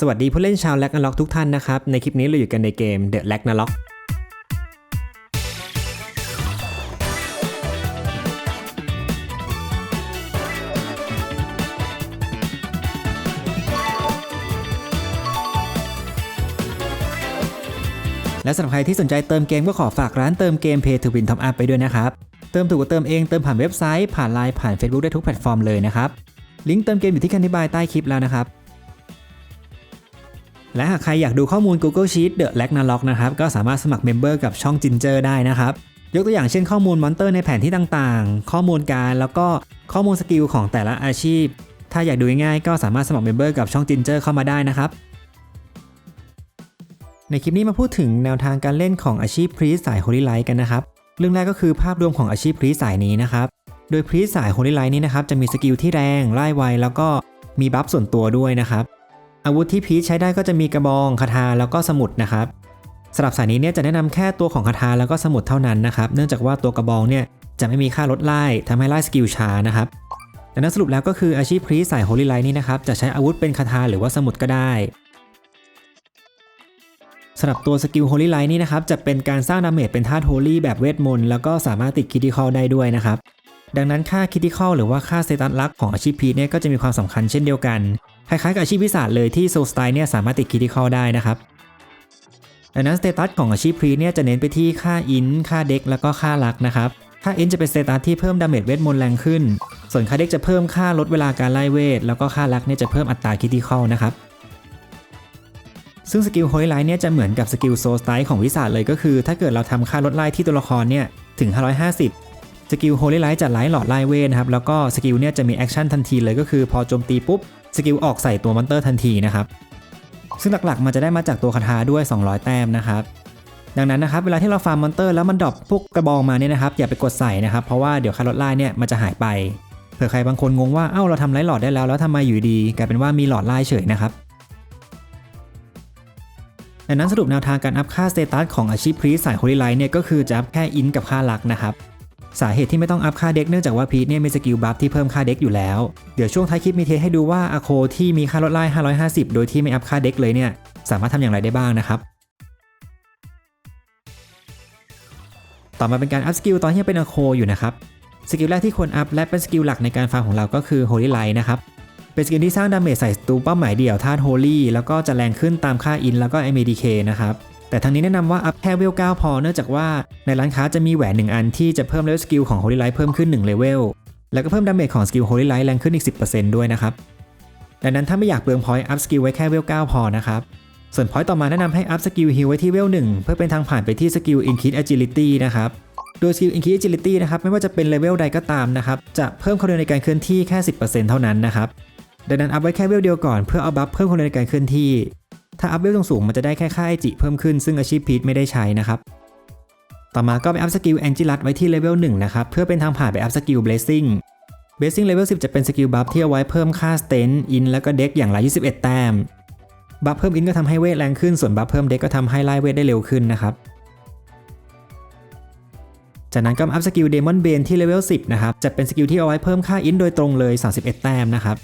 สวัสดีผู้เล่นชาวแล็กนาล็อกทุกท่านนะครับ ในคลิปนี้เราอยู่กันในเกม The l a g n a r o k และสำหรับใครที่สนใจเติมเกมก็ขอฝากร้านเติมเกม Pay to Win Top Up ไปด้วยนะครับ เติมถูกกว่าเติมเองเติมผ่านเว็บไซต์ผ่านไลน์ผ่าน Facebook ได้ทุกแพลตฟอร์มเลยนะครับ ลิงก์เติมเกมอยู่ที่คันธิบายใต้คลิปแล้วนะครับ และหากใครอยากดูข้อมูล Google Sheet The l a g n a r o k นะครับก็สามารถสมัครเมมเบอร์กับช่อง Ginger ได้นะครับ ยกตัวอย่างเช่นข้อมูลมอนเตอร์ในแผนที่ต่างๆ ข้อมูลการแล้วก็ข้อมูลสกิลของแต่ละอาชีพ ถ้าอยากดูง่ายๆก็สามารถสมัครเมมเบอร์กับช่อง Ginger เข้ามาได้นะครับในคลิปนี้มาพูดถึงแนวทางการเล่นของอาชีพพรีสสายโฮลิไลท์กันนะครับ เรื่องแรกก็คือภาพรวมของอาชีพพรีสสายนี้นะครับ โดยพรีสสายโฮลิไลท์นี้นะครับจะมีสกิลที่แรงไล่ไวแล้วก็มีบัฟส่วนตัวด้วยนะครับ อาวุธที่พีชใช้ได้ก็จะมีกระบองคาถาแล้วก็สมุดนะครับสำหรับสายนี้เนี่ยจะแนะนำแค่ตัวของคาถาแล้วก็สมุดเท่านั้นนะครับเนื่องจากว่าตัวกระบองเนี่ยจะไม่มีค่าลดไล่ทำให้ไล่สกิลช้านะครับดังนั้นสรุปแล้วก็คืออาชีพพรีสสายโฮลิไลท์นี้นะครับจะใช้อาวุธเป็นคาถาหรือว่าสมุดก็ได้สำหรับตัวสกิลโฮลิไลท์นี่นะครับจะเป็นการสร้างดาเมจเป็นธาตุโฮลี่แบบเวทมนต์แล้วก็สามารถติดคิติคอลได้ด้วยนะครับดังนั้นค่าคิติคอลหรือว่าค่าสเตตัสลักของอาชีพพีชเนี่ยก็จะมีความสำคัญเช่นเดียวกัน คล้ายๆกับอาชีพวิสาเลยที่โซลสไตล์เนี่ยสามารถติดคิติคอลได้นะครับดังนั้นสเตตัสของอาชีพพรีเนี่ยจะเน้นไปที่ค่าอินค่าเด็กแล้วก็ค่าลักนะครับ ค่าอินจะเป็นสเตตัสที่เพิ่มดาเมจเวทมนต์แรงขึ้น ส่วนค่าเด็กจะเพิ่มค่าลดเวลาการไล่เวท แล้วก็ค่าลักเนี่ยจะเพิ่มอัตราคิติคอลนะครับซึ่งสกิลโฮลิไลท์เนี่ยจะเหมือนกับสกิลโซสไตล์ของวิสาเลยก็คือ ถ้าเกิดเราทำค่าลดไล่ที่ตัวละครเนี่ยถึง 550 สกิลโฮลิไลท์จะไล่หลอดไล่เวนะครับแล้วก็สกิลเนี่ยจะมีแอคชั่นทันทีเลยก็คือพอโจมตีปุ๊บสกิลออกใส่ตัวมอนเตอร์ทันทีนะครับซึ่งหลักๆมันจะได้มาจากตัวคาถาด้วย 200 แต้มนะครับดังนั้นนะครับเวลาที่เราฟาร์มมอนเตอร์แล้วมันดรอปพวกกระบองมาเนี่ยนะครับอย่าไปกดใส่นะครับเพราะว่าเดี๋ยวค่าลไล่เนี่ยมันจะหายไปเผื่อใครบางคนงงว่าเอ้าเราทำไล่หลอดได้แล้วแล้วทำไมอยู่ดีกลายเป็นว่ามีหลอดไล่เฉยนะครับดังนั้นสรุปแนวทางการอัพค่าสเตตัสของอาชีพพรีสสายโฮลิไลท์เนี่ยก็คือจะอัพแค่อินกับค่าลักนะครับ สาเหตุที่ไม่ต้องอัพค่าเด็กเนื่องจากว่าพีทเนี่ยมีสกิลบัฟที่เพิ่มค่าเด็กอยู่แล้ว เดี๋ยวช่วงท้ายคลิปมีเทสให้ดูว่าอาโคที่มีค่าลดไล่550 โดยที่ไม่อัพค่าเด็กเลยเนี่ยสามารถทำอย่างไรได้บ้างนะครับ ต่อมาเป็นการอัพสกิลตอนที่ยังเป็นอาโคอยู่นะครับ สกิลแรกที่ควรอัพและเป็นสกิลหลักในการฟาร์มของเราก็คือโฮลิไลท์นะครับ เป็นสกิลที่สร้างดาเมจใส่ตูเป้าหมายเดี่ยวธาตุโฮลี่แล้วก็จะแรงขึ้นตามค่าอินแล้วก็ MDK นะครับ แต่ทางนี้แนะนำว่าอัพแค่เวล9พอเนื่องจากว่าในร้านค้าจะมีแหวน 1 อันที่จะเพิ่มเลเวลสกิลของโฮลิไลท์เพิ่มขึ้น1เลเวลแล้วก็เพิ่มดาเมจของสกิลโฮลิไลท์แรงขึ้นอีก 10%ด้วยนะครับดังนั้นถ้าไม่อยากเปลืองพอยต์อัพสกิลไว้แค่เวล9พอนะครับส่วนพอยต์ต่อมาแนะนำให้อัพสกิลฮิลไว้ที่เวล1เพื่อเป็นทางผ่านไปที่สกิล Increase Agility นะครับโดยสกิล Increase Agility นะครับไม่ว่าจะเป็นเลเวลใดก็ตามนะครับจะเพิ่มความเร็วในการเคลื่อนที่แค่ 10%เท่านั้นนะครับดังนั้นอัพไว้แค่เวลเดียวก่อนเพื่อเอาบัฟเพิ่มความเร็วในการเคลื่อนที่ ถ้าอัพเวลสูงๆมันจะได้แค่ค่าไอจิเพิ่มขึ้นซึ่งอาชีพพีทไม่ได้ใช้นะครับต่อมาก็ไปอัพสกิลแองจิลัสไว้ที่เลเวล1นะครับเพื่อเป็นทางผ่านไปอัพสกิลเบลซิ่งเบลซิ่งเลเวล10 จะเป็นสกิลบัฟที่เอาไว้เพิ่มค่าสเตนอินแล้วก็เด็กอย่างละ21 แต้มบัฟเพิ่มอินก็ทำให้เวทแรงขึ้นส่วนบัฟเพิ่มเด็กก็ทำให้ไล่เวทได้เร็วขึ้นนะครับจากนั้นก็อัพสกิลเดมอนเบนที่เลเวล10 นะครับ จะเป็นสกิลที่เอาไว้เพิ่มค่าอินโดยตรงเลย 31 แต้มนะครับ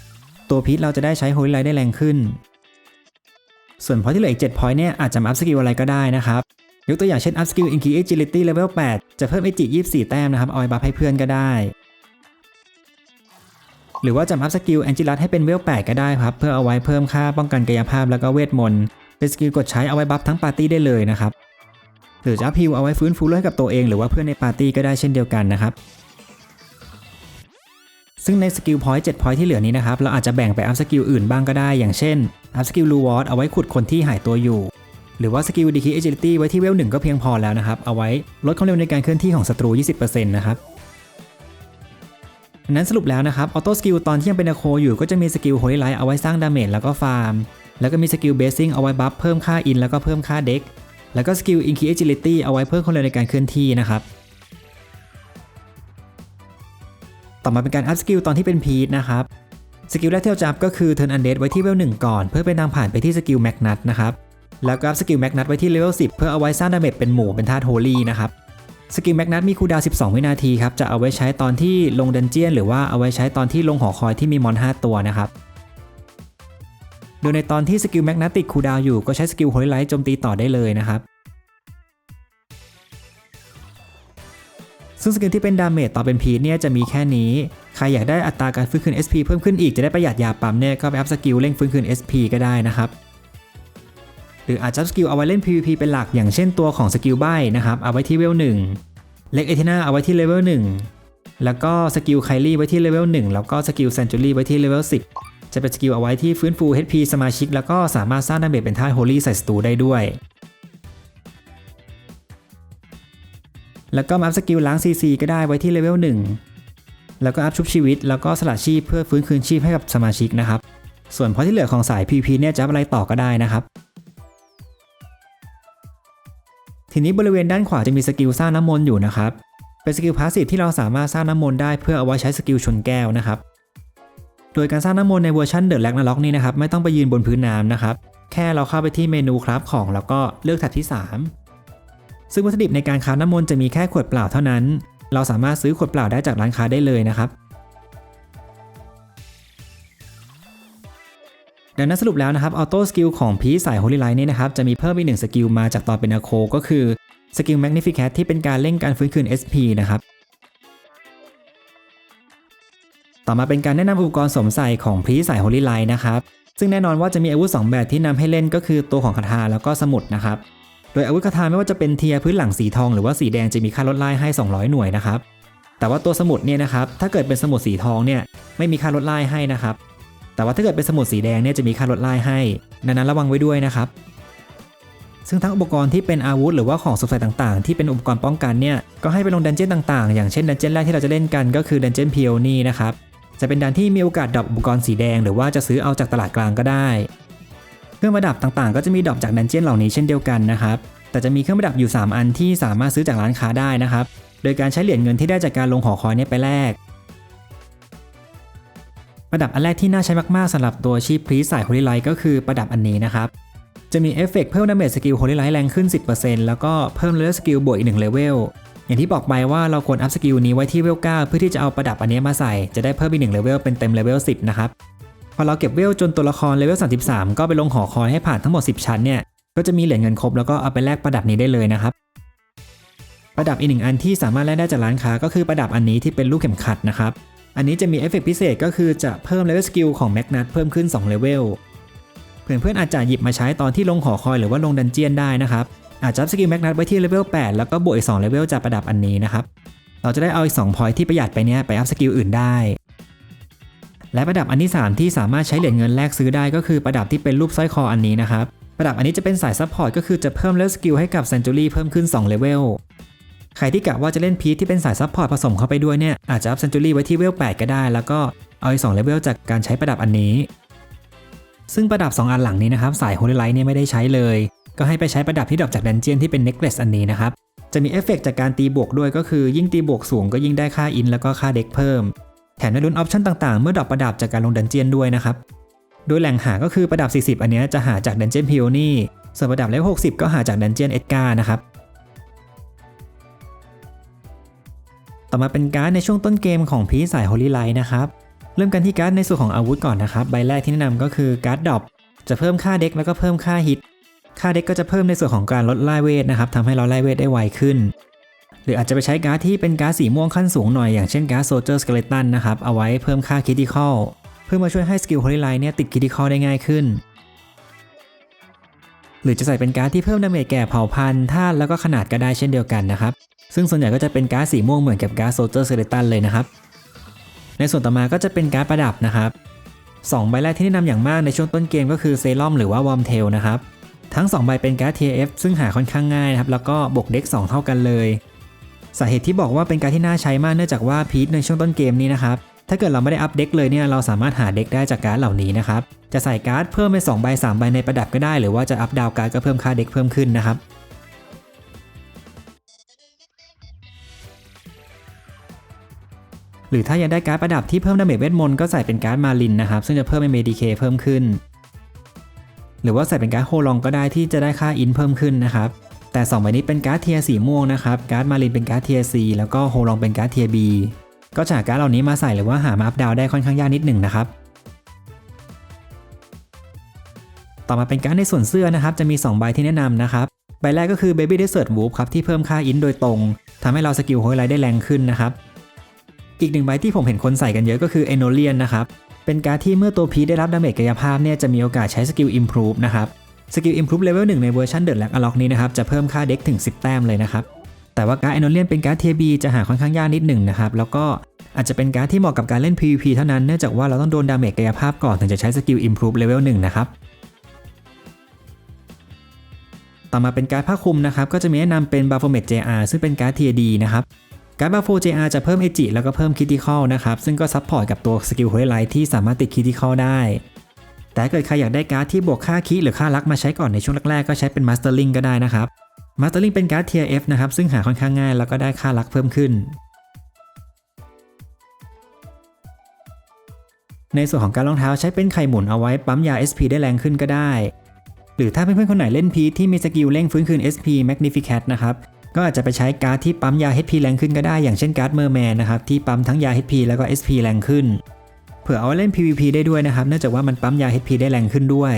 ตัวพีทเราจะได้ใช้โฮลไลท์ได้แรงขึ้น ส่วนพอยที่เหลืออีก7พอยต์เนี่ยอาจจะมาอัพสกิลอะไรก็ได้นะครับ ยกตัวอย่างเช่นอัพสกิล Increase Agility Level 8 จะเพิ่ม a อจิ24 แต้มนะครับเอาไว้บัฟให้เพื่อนก็ได้ หรือว่าจะอัพสกิลแองจิลัสให้เป็นเวล 8 ก็ได้ครับเพื่อเอาไว้เพิ่มค่าป้องกันกายภาพแล้วก็เวทมนต์เป็นสกิลกดใช้เอาไว้บัฟทั้งปาร์ตี้ได้เลยนะครับหรือจะอัพฮิลเอาไว้ฟื้นฟูเล่ให้กับตัวเองหรือว่าเพื่อนในปาร์ตี้ก็ได้เช่นเดียวกันนะครับ ซึ่งในสกิลพอยต์7พอยต์ที่เหลือนี้นะครับ เราอาจจะแบ่งไปอัพสกิลอื่นบ้างก็ได้ อย่างเช่นอัพสกิลลูวอร์ดเอาไว้ขุดคนที่หายตัวอยู่ หรือว่าสกิลดีคีเอจิลิตี้ไว้ที่เวลหนึ่งก็เพียงพอแล้วนะครับ เอาไว้ลดความเร็วในการเคลื่อนที่ของศัตรู 20%นะครับนั้นสรุปแล้วนะครับออโต้สกิลตอนที่ยังเป็นอโคอยู่ก็จะมีสกิลโฮลิไลท์เอาไว้สร้างดาเมจแล้วก็ฟาร์ม แล้วก็มีสกิลเบสซิ่งเอาไว้บัฟเพิ่มค่าอินแล้วก็เพิ่มค่าเด็กแล้วก็สกิลอินคีเอจิลิตี้เอาไว้เพิ่มความเร็วในการเคลื่อนที่นะครับ ต่อมาเป็นการอัพสกิลตอนที่เป็นพีทนะครับสกิลแรกที่เราจะอัพก็คือ Turn Undead ไว้ที่เลเวล1ก่อน เพื่อเป็นทางผ่านไปที่สกิลแมกนัทนะครับแล้วก็อัพสกิลแมกนัทไว้ที่เลเวล10 เพื่อเอาไว้สร้างดาเมจเป็นหมู่เป็นธาตุโฮลี่นะครับสกิลแมกนัทมีคูลดาว 12 วินาทีครับ จะเอาไว้ใช้ตอนที่ลงดันเจียน หรือว่าเอาไว้ใช้ตอนที่ลงหอคอยที่มีมอน 5 ตัวนะครับ โดยในตอนที่สกิลแมกนัติกคูลดาวอยู่ก็ใช้สกิลโฮลไลท์โจมตีต่อได้เลยนะครับ ซึ่งสกิลที่เป็นดาเมจต่อเป็นพีเนี่ยจะมีแค่นี้ ใครอยากได้อัตราการฟื้นคืน SP เพิ่มขึ้นอีกจะได้ประหยัดยาปั๊มเนี่ยก็ไปอัพสกิลเร่งฟื้นคืน SP ก็ได้นะครับหรืออาจจะสกิลเอาไว้เล่น PVP เป็นหลักอย่างเช่นตัวของสกิลใบนะครับเอาไว้ที่เวล1เล็กเอทินาเอาไว้ที่เลเวล1แล้วก็สกิลไคลี่ไว้ที่เลเวล1แล้วก็สกิลเซนจูรี่ไว้ที่เลเวล10จะเป็นสกิลเอาไว้ที่ฟื้นฟู HP สมาชิก แล้วก็สามารถสร้างดาเมจเป็นท่าโฮลี่ใส่ศัตรูได้ด้วย แล้วก็มาอัพสกิลล้าง CC ก็ได้ไว้ที่เลเวล1แล้วก็อัพชุบชีวิต แล้วก็สละชีพเพื่อฟื้นคืนชีพให้กับสมาชิกนะครับ ส่วนพอที่เหลือของสาย PP เนี่ยจะอัพอะไรต่อก็ได้นะครับทีนี้บริเวณด้านขวาจะมีสกิลสร้างน้ำมนต์อยู่นะครับ เป็นสกิลพาสซีฟที่เราสามารถสร้างน้ำมนต์ได้เพื่อเอาไว้ใช้สกิลชนแก้วนะครับ โดยการสร้างน้ำมนต์ในเวอร์ชันเดอะแลกนาล็อกนี่นะครับไม่ต้องไปยืนบนพื้นน้ำนะครับ แค่เราเข้าไปที่เมนูคราฟของแล้วก็เลือกแท็บที่ 3 ซึ่งวัตถุดิบในการคราฟน้ำมนต์จะมีแค่ขวดเปล่าเท่านั้น เราสามารถซื้อขวดเปล่าได้จากร้านค้าได้เลยนะครับดังนั้นสรุปแล้วนะครับออโต้สกิลของพีสายโฮลิไลท์นี่นะครับจะมีเพิ่มอีกหนึ่งสกิลมาจากตอนเป็นอโคก็คือสกิลแมกนิฟิแคทที่เป็นการเร่งการฟื้นคืน SP นะครับ ต่อมาเป็นการแนะนำอุปกรณ์สวมใส่ของพรีสายโฮลิไลท์นะครับ ซึ่งแน่นอนว่าจะมีอาวุธ2แบบที่นำให้เล่นก็คือตัวของคาถาแล้วก็สมุดนะครับ โดยอาวุธคาถาไม่ว่าจะเป็นเทียพื้นหลังสีทองหรือว่าสีแดงจะมีค่าลดไล่ให้ 200 หน่วยนะครับ แต่ว่าตัวสมุดเนี่ยนะครับ ถ้าเกิดเป็นสมุดสีทองเนี่ยไม่มีค่าลดไล่ให้นะครับ แต่ว่าถ้าเกิดเป็นสมุดสีแดงเนี่ยจะมีค่าลดไล่ให้ดังนั้นระวังไว้ด้วยนะครับ ซึ่งทั้งอุปกรณ์ที่เป็นอาวุธหรือว่าของสวมใส่ต่างๆ ที่เป็นอุปกรณ์ป้องกันเนี่ย ก็ให้ไปลงดันเจี้ยนต่างๆ อย่างเช่นดันเจี้ยนแรกที่เราจะเล่นกันก็คือดันเจี้ยนเพียวนี่นะครับ จะเป็นดันที่มีโอกาสดรอปอุปกรณ์สีแดง หรือว่าจะซื้อเอาจากตลาดกลางก็ได้ รื่องประดับต่างๆ ก็จะมีดรอปจากดันเจี้ยนเหล่านี้เช่นเดียวกันนะครับ แต่จะมีเครื่องประดับอยู่ 3 อันที่สามารถซื้อจากร้านค้าได้นะครับ โดยการใช้เหรียญเงินที่ได้จากการลงหอคอยนี่ยไปแลกประดับอันแรกที่น่าใช้มากๆสำหรับตัวชีพพรีสายโฮลิไลท์ก็คือประดับอันนี้นะครับ จะมีเอฟเฟกต์เพิ่มดาเมจสกิลโฮลิไลท์แรงขึ้น 10%แล้วก็เพิ่มเลเวลสกิลบวกอีก1เลเวลอย่างที่บอกไปว่าเราควรอัพสกิลนี้ไว้ที่เวล9เพื่อที่จะเอาประดับอันนี้มาใส่จะได้เพิ่มอีก1เลเวลเป็นเต็มเลเวล10 นะครับ พอเราเก็บเวลจนตัวละครเลเวล33 ก็ไปลงหอคอยให้ผ่านทั้งหมด 10 ชั้นเนี่ย ก็จะมีเหรียญเงินครบแล้วก็เอาไปแลกประดับนี้ได้เลยนะครับ ประดับอีกหนึ่งอันที่สามารถแลกได้จากร้านค้า ก็คือประดับอันนี้ที่เป็นลูกเข็มขัดนะครับ อันนี้จะมีเอฟเฟกพิเศษก็คือจะเพิ่มเลเวลสกิลของแมกนัทเพิ่มขึ้น2เลเวล เพื่อนๆอนอาจจะหยิบมาใช้ตอนที่ลงหอคอยหรือว่าลงดันเจียนได้นะครับ อาจจะสกิลแมกนัทไว้ที่เลเวล8แล้วก็บวกอีก2เลเวลจากประดับอันนี้นะครับ เราจะได้เอาอีก2พอยที่ประหยัดไปเนี้ยไปอัพสกิลอื่นได้ และประดับอันที่ 3 ที่สามารถใช้เหรียญเงินแลกซื้อได้ก็คือประดับที่เป็นรูปสร้อยคออันนี้นะครับประดับอันนี้จะเป็นสายซัพพอร์ตก็คือจะเพิ่มเลเวลสกิลให้กับเซนจูรี่เพิ่มขึ้น2เลเวลใครที่กะว่าจะเล่นพีทที่เป็นสายซัพพอร์ตผสมเข้าไปด้วยเนี่ยอาจจะอัพเซนจูรี่ไว้ที่เวล8ก็ได้ แล้วก็เอาอีก2เลเวลจากการใช้ประดับอันนี้ ซึ่งประดับ 2 อันหลังนี้นะครับสายโฮลิไลท์เนี่ยไม่ได้ใช้เลย ก็ให้ไปใช้ประดับที่ดรอปจากดันเจียนที่เป็นเน็กเลสอันนี้นะครับจะมีเอฟเฟกจากการตีบวกด้วยก็คือยิ่งตีบวกสูงก็ยิ่งได้ค่าอินแล้วก็ค่าเด็กเพิ่ม แถมได้ลุ้นออปชั่นต่างๆ เมื่อดอปประดับจากการลงดันเจียนด้วยนะครับ โดยแหล่งหาก็คือประดับ 40 อันนี้จะหาจากดันเจียนพิโอนี่ส่วนประดับเลเวล60 ก็หาจากดันเจียนเอ็ดการ์นะครับ ต่อมาเป็นการ์ดในช่วงต้นเกมของพีสายโฮลิไลท์นะครับ เริ่มกันที่การ์ดในส่วนของอาวุธก่อนนะครับ ใบแรกที่แนะนำก็คือการ์ดดรอปจะเพิ่มค่าเด็กแล้วก็เพิ่มค่าฮิต ค่าเด็กก็จะเพิ่มในส่วนของการลดไล่เวทนะครับทำให้เราไล่เวทได้ไวขึ้น หรืออาจจะไปใช้การ์ดที่เป็นการ์ดสีม่วงขั้นสูงหน่อยอย่างเช่นการ์ดโซเจอร์สเกเลตันนะครับ เอาไว้เพิ่มค่าคิติคอลเพื่อมาช่วยให้สกิลโฮลิไลท์เนี่ยติดคิติคอลได้ง่ายขึ้น หรือจะใส่เป็นการ์ดที่เพิ่มดาเมจแก่เผ่าพันธุ์ธาตุแล้วก็ขนาดก็ได้เช่นเดียวกันนะครับ ซึ่งส่วนใหญ่ก็จะเป็นการ์ดสีม่วงเหมือนกับการ์ดโซเจอร์สเกเลตันเลยนะครับ ในส่วนต่อมาก็จะเป็นการ์ดประดับนะครับสองใบแรกที่แนะนำอย่างมากในช่วงต้นเกมก็คือเซรั่มหรือว่าวอมเทลนะครับทั้ง 2 ใบเป็นการ์ด TF ซึ่งหาค่อนข้างง่ายนะครับแล้วก็บวกเด็ก 2 เท่ากันเลย สาเหตุที่บอกว่าเป็นการที่น่าใช้มากเนื่องจากว่าพีทในช่วงต้นเกมนี้นะครับถ้าเกิดเราไม่ได้อัพเด็กเลยเนี่ยเราสามารถหาเด็กได้จากการ์ดเหล่านี้นะครับจะใส่การ์ดเพิ่มเป็น2ใบ3ใบในประดับก็ได้ หรือว่าจะอัพดาวการ์ดก็เพิ่มค่าเด็กเพิ่มขึ้นนะครับหรือถ้าอยากได้การ์ดประดับที่เพิ่มดาเมจเวทมนต์ก็ใส่เป็นการ์ดมาลินนะครับซึ่งจะเพิ่มเมดีเคเพิ่มขึ้น หรือว่าใส่เป็นการ์ดโฮลองก็ได้ที่จะได้ค่าอินเพิ่มขึ้นนะครับ แต่2ใบนี้เป็นการ์ดเทียสีม่วงนะครับ การ์ดมาลินเป็นการ์ดเทียซีแล้วก็โฮลองเป็นการ์ดเทียบีก็จากการ์ดเหล่านี้มาใส่หรือว่าหามาอัพดาวได้ค่อนข้างยากนิดหนึ่งนะครับ ต่อมาเป็นการ์ดในส่วนเสื้อนะครับ จะมี 2 ใบที่แนะนำนะครับ ใบแรกก็คือ Baby Desert Wolf ครับที่เพิ่มค่าอินโดยตรงทำให้เราสกิลโฮยไลท์ได้แรงขึ้นนะครับ อีกหนึ่งใบที่ผมเห็นคนใส่กันเยอะก็คือ e n o l i a n นะครับ เป็นการ์ดที่เมื่อตัวพีได้รับดาเมจกายภาพเนี่ยจะมีโอกาสใช้สกิล Improve นะครับ สกิล Improve Level 1 ในเวอร์ชัน The Lag Unlock นี้นะครับ จะเพิ่มค่าเด็กถึง 10 แต้มเลยนะครับ แต่ว่าการ์ด e n o l i a n เป็นการ์ดเทียบีจะหาค่อนข้างยากนิดหนึ่งนะครับ แล้วก็อาจจะเป็นการ์ดที่เหมาะกับการเล่น PVP เท่านั้น เนื่องจากว่าเราต้องโดนดาเมจกายภาพก่อนถึงจะใช้สกิล Improve Level 1 นะครับ ต่อมาเป็นการ์ดผ้าคลุมนะครับ ก็จะมีแนะนำเป็น b a p h o m e t JR ซึ่งเป็นการ์ดเทียดีนะครับการ์ด b a p h o JR จะเพิ่มเอจิแล้วก็เพิ่มคิติคอลนะครับ ซึ่งก็ซับพอร์ตกับตัวสกิลโฮไลท์ที่สามารถติดคิติคอลได้ แต่เกิดใครอยากได้การ์ดที่บวกค่าคิหรือค่าลักมาใช้ก่อนในช่วงแรกๆก็ใช้เป็น Mastering ก็ได้นะครับ Mastering เป็นการ์ดเทีย F นะครับซึ่งหาค่อนข้างง่ายแล้วก็ได้ค่าลักเพิ่มขึ้น ในส่วนของการรองเท้าใช้เป็นไข่หมุนเอาไว้ปั๊มยา SP ได้แรงขึ้นก็ได้ หรือถ้าเพื่อนๆคนไหนเล่นพีที่มีสกิลเร่งฟื้นคืน SP Magnificat นะครับก็อาจจะไปใช้การ์ดที่ปั๊มยา HP แรงขึ้นก็ได้ อย่างเช่นการ์ดเมอร์แมนนะครับที่ปั๊มทั้งยา HP แล้วก็ SP แรงขึ้น เผื่อเอาเล่น PVP ได้ด้วยนะครับเนื่องจากว่ามันปั๊มยา HP ได้แรงขึ้นด้วย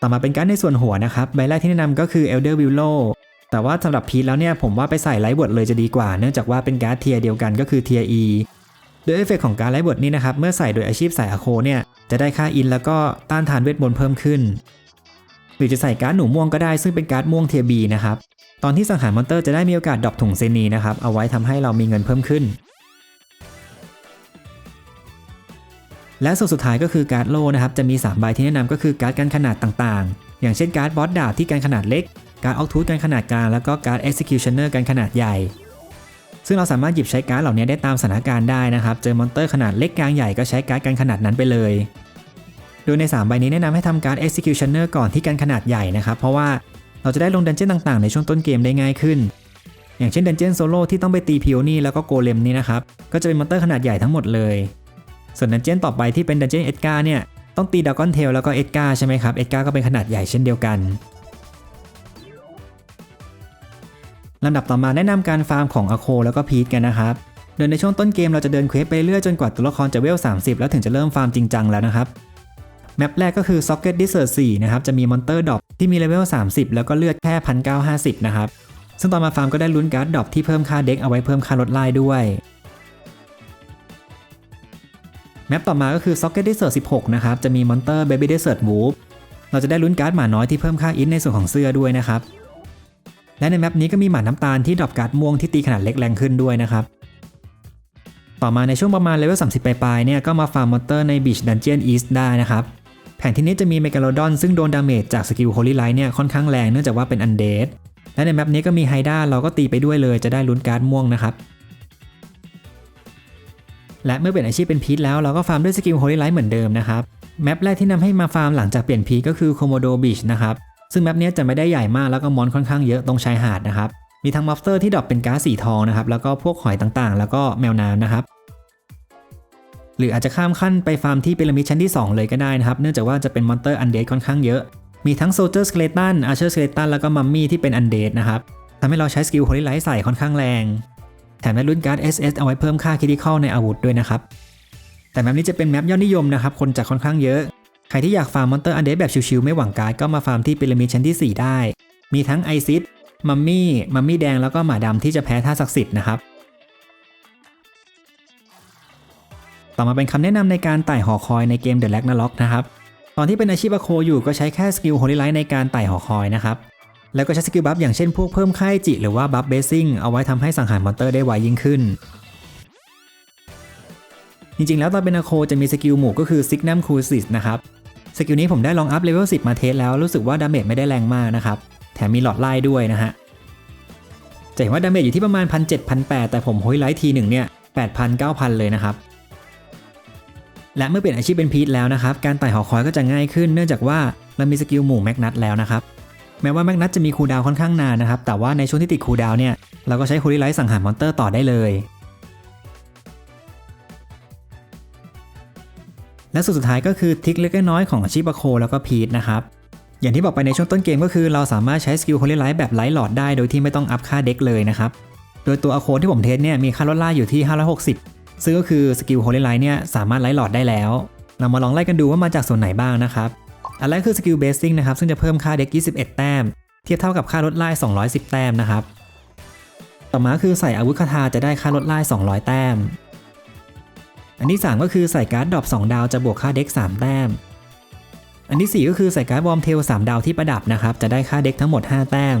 ต่อมาเป็นการ์ดในส่วนหัวนะครับใบแรกที่แนะนำก็คือ Elder Willow แต่ว่าสำหรับพีทแล้วเนี่ยผมว่าไปใส่ไลท์บทเลยจะดีกว่า เนื่องจากว่าเป็นการ์ดเทียเดียวกันก็คือเทีย E โดยเอฟเฟกของการไลท์บทนี้นะครับเมื่อใส่โดยอาชีพสายอโคเนี่ยจะได้ค่าอินแล้วก็ต้านทานเวทมนต์เพิ่มขึ้น หรือจะใส่การ์ดหนูม่วงก็ได้ซึ่งเป็นการ์ดม่วงเทียบีนะครับตอนที่สังหารมอนเตอร์จะได้มีโอกาสดรอปถุงเซนีนะครับเอาไว้ทำให้เรามีเงินเพิ่มขึ้น และส่วนสุดท้ายก็คือการ์ดโลนะครับจะมี3ใบที่แนะนำก็คือการ์ดกันขนาดต่างๆ อย่างเช่นการ์ดบอสดาบที่กันขนาดเล็ก การ์ดออกทูตกันขนาดกลางแล้วก็การ์ด Executioner กันขนาดใหญ่ ซึ่งเราสามารถหยิบใช้การ์ดเหล่านี้ได้ตามสถานการณ์ได้นะครับเจอมอนเตอร์ขนาดเล็กกลางใหญ่ก็ใช้การ์ดกันขนาดนั้นไปเลยโดยใน 3 ใบนี้แนะนำให้ทำการ Executioner ก่อนที่กันขนาดใหญ่นะครับ เพราะว่าเราจะได้ลงดันเจี้ยนต่างๆ ในช่วงต้นเกมได้ง่ายขึ้น อย่างเช่นดันเจี้ยนโซโล่ที่ต้องไปตีพิโอนี่แล้วก็โกเลมนี่นะครับ ก็จะเป็นมอนเตอร์ขนาดใหญ่ทั้งหมดเลย ส่วนดันเจี้ยนต่อไปที่เป็นดันเจี้ยนเอ็ดการ์เนี่ยต้องตีดากอนเทลแล้วก็เอ็ดการ์ใช่ไหมครับเอ็ดการ์ก็เป็นขนาดใหญ่เช่นเดียวกันลำดับต่อมาแนะนำการฟาร์มของอโคแล้วก็พีทกันนะครับ โดยในช่วงต้นเกมเราจะเดินเควสไปเรื่อยจนกว่าตัวละครจะเวล 30 แล้วถึงจะเริ่มฟาร์มจริงจังแล้วนะครับ แมปแรกก็คือ Socket Desert 4 นะครับ จะมีมอนเตอร์ดอปที่มีเลเวล 30 แล้วก็เลือดแค่ 1950 นะครับ ซึ่งตอนมาฟาร์มก็ได้ลุ้นการ์ดดอปที่เพิ่มค่าเด็กเอาไว้เพิ่มค่าลดไล่ด้วย แมปต่อมาก็คือ Socket Desert 16 นะครับ จะมีมอนเตอร์ Baby Desert Wolf เราจะได้ลุ้นการ์ดหมาน้อยที่เพิ่มค่าอินในส่วนของเสื้อด้วยนะครับ และในแมปนี้ก็มีหมาน้ำตาลที่ดรอปการ์ดม่วงที่ตีขนาดเล็กแรงขึ้นด้วยนะครับ ต่อมาในช่วงประมาณเลเวล30 ปลายๆเนี่ยก็มาฟาร์มมอนเตอร์ใน Beach Dungeon East ได้นะครับ แผนที่นี้จะมีเมกาโลดอนซึ่งโดนดาเมจจากสกิล Holy Light เนี่ยค่อนข้างแรงเนื่องจากว่าเป็นอันเดดและในแมปนี้ก็มีไฮด้าเราก็ตีไปด้วยเลยจะได้ลุ้นการ์ดม่วงนะครับ และเมื่อเปลี่ยนอาชีพเป็นพีทแล้วเราก็ฟาร์มด้วยสกิล Holy Light เหมือนเดิมนะครับแมปแรกที่นำให้มาฟาร์มหลังจากเปลี่ยนพีทก็คือ Komodo Beach นะครับซึ่งแมปนี้จะไม่ได้ใหญ่มากแล้วก็มอนค่อนข้างเยอะตรงชายหาดนะครับมีทั้งมอนสเตอร์ที่ดรอปเป็นก๊าซสีทองนะครับแล้วก็พวกหอยต่างๆ แล้วก็แมวน้ำนะครับหรืออาจจะข้ามขั้นไปฟาร์มที่พีระมิดชั้นที่ 2 เลยก็ได้นะครับ เนื่องจากว่าจะเป็นมอนเตอร์อันเดดค่อนข้างเยอะ มีทั้งโซเจอร์สเกเลตันอาร์เชอร์สเกเลตันแล้วก็มัมมี่ที่เป็นอันเดดนะครับทำให้เราใช้สกิลโฮลิไลท์ใส่ค่อนข้างแรง แถมได้ลุ้นการ์ด SS เอาไว้เพิ่มค่าคิดิคอลในอาวุธด้วยนะครับ แต่แมปนี้จะเป็นแมปยอดนิยมนะครับ คนจะค่อนข้างเยอะ ใครที่อยากฟาร์มมอนเตอร์อันเดดแบบชิวๆไม่หวังการ์ดก็มาฟาร์มที่พีระมิดชั้นที่ 4 ได้ มีทั้งไอซิสมัมมี่ มัมมี่แดงแล้วก็หมาดำที่จะแพ้ท่าศักดิ์สิทธิ์นะครับ ต่อมาเป็นคำแนะนำในการไต่หอคอยในเกม The Ragnarok นะครับ ตอนที่เป็นอาชีพโคอยู่ก็ใช้แค่สกิล Holy Light ในการไต่หอคอยนะครับ แล้วก็ใช้สกิลบัฟอย่างเช่นพวกเพิ่มค่ายจิ หรือว่าบัฟเบสซิ่งเอาไว้ทำให้สังหารมอนเตอร์ได้ไวยิ่งขึ้น จริงๆ แล้วตอนเป็นอโคจะมีสกิลหมู่ก็คือ Signum Crucis นะครับสกิลนี้ผมได้ลองอัพเลเวล10 มาเทสแล้วรู้สึกว่าดาเมจไม่ได้แรงมากนะครับ แถมมีหลอดไล่ด้วยนะฮะ จะเห็นว่าดาเมจอยู่ที่ประมาณ 1 7 0 0 8แต่ผมโฮยไลท์ทีหนึ่งเนี่ย8,000-9,000 เลยนะครับ และเมื่อเปลี่ยนอาชีพเป็นพีทแล้วนะครับ การไต่หอคอยก็จะง่ายขึ้นเนื่องจากว่าเรามีสกิลหมู่แมกนัตแล้วนะครับ แม้ว่าแมกนัตจะมีคูดาวค่อนข้างนานนะครับ แต่ว่าในช่วงที่ติดคูดาวเนี่ย เราก็ใช้โฮลิไลท์สังหารมอนเตอร์ต่อได้เลย และสุดสุดท้ายก็คือทริคเล็กน้อยของชีพอโคแล้วก็พีทนะครับ อย่างที่บอกไปในช่วงต้นเกมก็คือเราสามารถใช้สกิลโฮลิไลท์แบบไลท์หลอดได้โดยที่ไม่ต้องอัพค่าเด็กเลยนะครับ โดยตัวอโคที่ผมเทสเนี่ยมีค่าลดล่าอยู่ที่ 560 ซึ่งก็คือสกิลโฮลิไลท์เนี่ยสามารถไลท์หลอดได้แล้ว เรามาลองไล่กันดูว่ามาจากส่วนไหนบ้างนะครับ อันแรกคือสกิลเบสซิ่งนะครับซึ่งจะเพิ่มค่าเด็ก 21 แต้ม เทียบเท่ากับค่าลดไล่ 210 แต้มนะครับ ต่อมาคือใส่อาวุธคาถาจะได้ค่าลดไล่ 200 แต้ม อันที่ 3 ก็คือใส่การ์ดดรอป2ดาวจะบวกค่าเด็ก 3 แต้ม อันที่ 4 ก็คือใส่การ์ดวอมเทล 3 ดาวที่ประดับนะครับจะได้ค่าเด็กทั้งหมด 5 แต้ม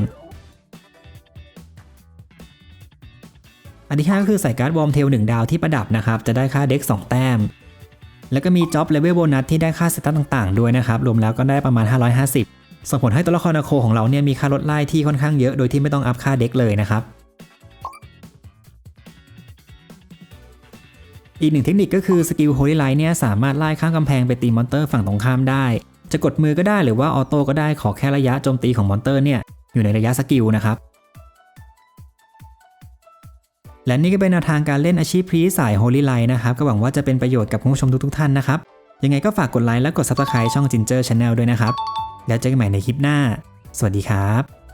อันที่ 5 ก็คือใส่การ์ดวอมเทล 1 ดาวที่ประดับนะครับจะได้ค่าเด็ก 2 แต้ม แล้วก็มีจ็อบเลเวลโบนัสที่ได้ค่าสตาร์ต่างๆ ด้วยนะครับ รวมแล้วก็ได้ประมาณ 550 ส่งผลให้ตัวละครอโคของเราเนี่ยมีค่าลดไล่ที่ค่อนข้างเยอะโดยที่ไม่ต้องอัพค่าเด็กเลยนะครับอีกหนึ่งเทคนิคก็คือสกิลโฮลี่ไลท์เนี่ยสามารถไล่ข้ามกำแพงไปตีมอนเตอร์ฝั่งตรงข้ามได้ จะกดมือก็ได้หรือว่าออโต้ก็ได้ขอแค่ระยะโจมตีของมอนเตอร์เนี่ยอยู่ในระยะสกิลนะครับ และนี่ก็เป็นแนวทางการเล่นอาชีพพรีสายโฮลี่ไลน์นะครับ ก็หวังว่าจะเป็นประโยชน์กับคุณผู้ชมทุกๆท่านนะครับ ยังไงก็ฝากกดไลค์และกด Subscribe ช่องจินเจอร์ชาแนลด้วยนะครับ แล้วเจอกันใหม่ในคลิปหน้า สวัสดีครับ